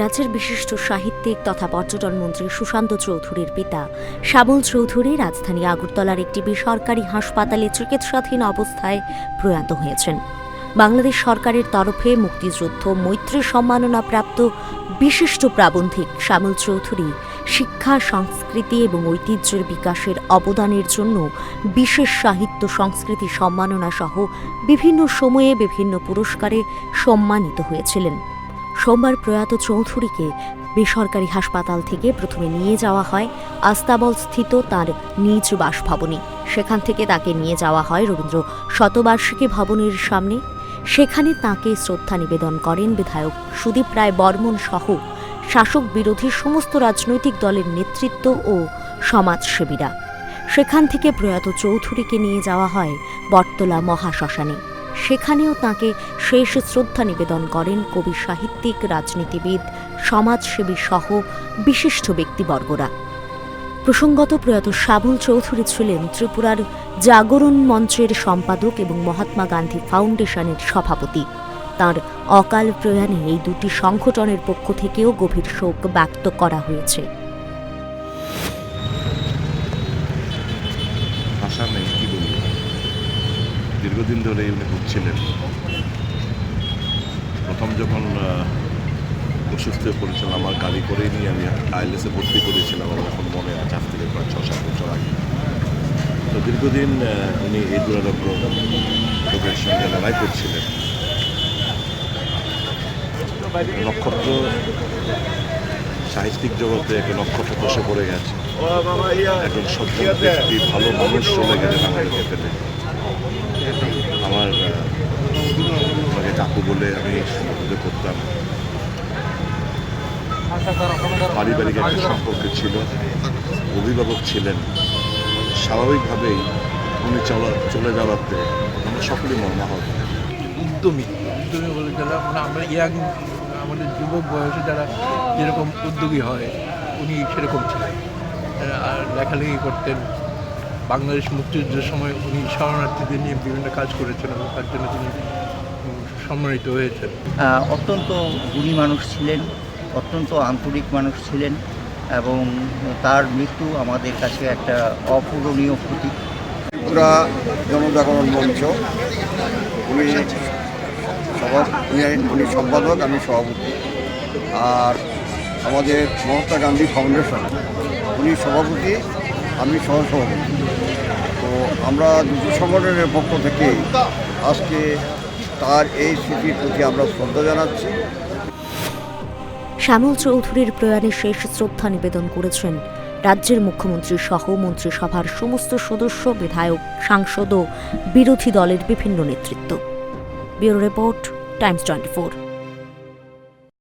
রাজ্যের বিশিষ্ট সাহিত্যিক তথা পর্যটন মন্ত্রী সুশান্ত চৌধুরীর পিতা শ্যামল চৌধুরী রাজধানী আগরতলার একটি বেসরকারি হাসপাতালে চিকিৎসাধীন অবস্থায় প্রয়াত হয়েছেন। বাংলাদেশ সরকারের তরফে মুক্তিযুদ্ধ, মৈত্রী সম্মাননা প্রাপ্ত বিশিষ্ট প্রাবন্ধিক শ্যামল চৌধুরী শিক্ষা, সংস্কৃতি এবং ঐতিহ্যের বিকাশের অবদানের জন্য বিশেষ সাহিত্য, সংস্কৃতি সম্মাননা সহ বিভিন্ন সময়ে বিভিন্ন পুরস্কারে সম্মানিত হয়েছিলেন। সোমবার প্রয়াত চৌধুরীকে বেসরকারি হাসপাতাল থেকে প্রথমে নিয়ে যাওয়া হয় আস্তাবল স্থিত তার নিজ বাসভবনে। সেখান থেকে তাকে নিয়ে যাওয়া হয় রবীন্দ্র শতবার্ষিকী ভবনের সামনে। সেখানে তাকে শ্রদ্ধা নিবেদন করেন বিধায়ক সুদীপ রায় বর্মন সহ শাসক বিরোধী সমস্ত রাজনৈতিক দলের নেতৃত্ব ও সমাজসেবীরা। সেখান থেকে প্রয়াত চৌধুরীকে নিয়ে যাওয়া হয় বটতলা মহাশ্মশানে। সেখানেও তাকে শেষ শ্রদ্ধা নিবেদন করেন কবি সাহিত্যিক, রাজনীতিবিদ, সমাজসেবী সহ বিশিষ্ট ব্যক্তিবর্গরা। প্রসঙ্গত প্রয়াত শ্যামল চৌধুরী ছিলেন ত্রিপুরার জাগরণ মঞ্চের সম্পাদক এবং মহাত্মা গান্ধী ফাউন্ডেশনের সভাপতি। তার অকাল প্রয়াণে এই দুটি সংগঠনের পক্ষ থেকেও গভীর শোক ব্যক্ত করা হয়েছে। দীর্ঘদিন ধরে উনি ভুগছিলেন। প্রথম যখন অসুস্থ হয়ে আমার গাড়ি করে নিয়ে আমি আইএলএসে ভর্তি করেছিলাম, আমার এখন মনে আছে আজ থেকে প্রায় ছ, সাত বছর আগে। তো দীর্ঘদিন উনি এই দুরারোগ্য সঙ্গে লড়াই করছিলেন। নক্ষত্র সাহিত্যিক জগতে একটা নক্ষত্র বসে পড়ে গেছে। একজন সজ্জন ব্যক্তি ভালো মানুষ চলে গেলেন আমাদেরকে পেলে আমার আহ, ওনাকে বলে আমি সম্বোধিত করতাম। পারিবারিক একটা সম্পর্ক ছিল। অভিভাবক ছিলেন। স্বাভাবিকভাবেই উনি চলা, চলে যাওয়াতে আমরা সকলেই মর্মাহত। উদ্যমী। উদ্যমী বলে যারা মানে আমরা ইয়াং, আমাদের যুবক বয়সে যারা যেরকম উদ্যোগী হয়, উনি সেরকম ছিলেন। আর লেখালেখি করতেন। বাংলাদেশ মুক্তিযুদ্ধের সময় উনি শরণার্থীদের নিয়ে বিভিন্ন কাজ করেছেন তার জন্য তিনি সম্মানিত হয়েছেন। অত্যন্ত গুণী মানুষ ছিলেন অত্যন্ত আন্তরিক মানুষ ছিলেন এবং তার মৃত্যু আমাদের কাছে একটা অপূরণীয় ক্ষতি ত্রিপুরা জনজাগরণ মঞ্চ উনি উনি সম্পাদক আমি সভাপতি। আর আমাদের মহাত্মা গান্ধী ফাউন্ডেশন উনি সভাপতি আমি সহসভাপতি। তো আমরা দুটো সংগঠনের পক্ষ থেকে আজকে তার এই স্মৃতির প্রতি আমরা শ্রদ্ধা জানাচ্ছি। শ্যামল চৌধুরীর প্রয়াণে শেষ শ্রদ্ধা নিবেদন করেছেন রাজ্যের মুখ্যমন্ত্রী সহ মন্ত্রিসভার সমস্ত সদস্য, বিধায়ক, সাংসদ ও বিরোধী দলের বিভিন্ন নেতৃত্ব। Bureau report, Times twenty